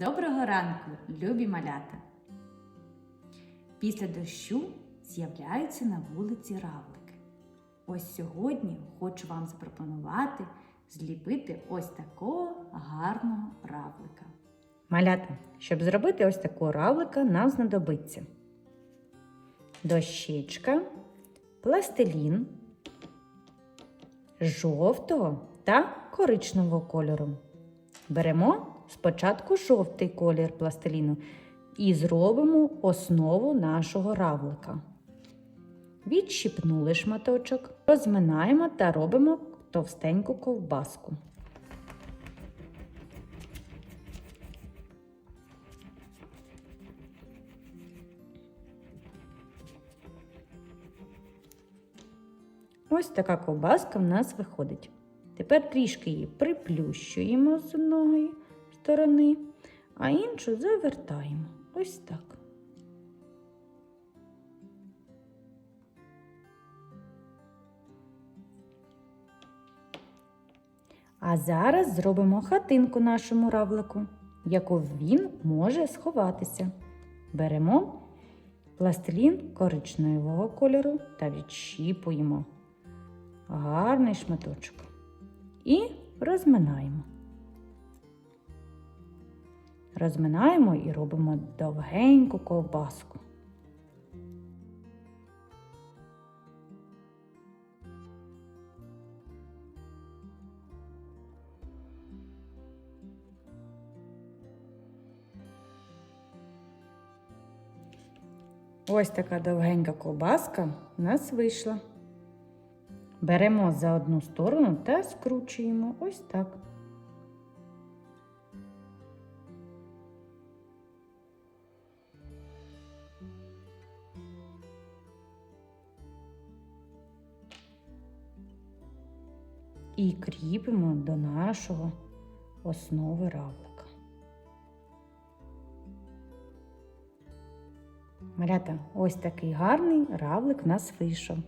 Доброго ранку, любі малята! Після дощу з'являються на вулиці равлики. Ось сьогодні хочу вам запропонувати зліпити ось такого гарного равлика. Малята, щоб зробити ось такого равлика, нам знадобиться дощечка, пластилін жовтого та коричневого кольору. Беремо спочатку жовтий колір пластиліну і зробимо основу нашого равлика. Відщипнули шматочок, розминаємо та робимо товстеньку ковбаску. Ось така ковбаска в нас виходить. Тепер трішки її приплющуємо з одної сторони, а іншу завертаємо. Ось так. А зараз зробимо хатинку нашому равлику, яку він може сховатися. Беремо пластилін коричневого кольору та відщіпуємо гарний шматочок. І розминаємо. Розминаємо і робимо довгеньку ковбаску. Ось така довгенька ковбаска у нас вийшла. Беремо за одну сторону та скручуємо ось так. І кріпимо до нашого основи равлика. Малята, ось такий гарний равлик в нас вийшов.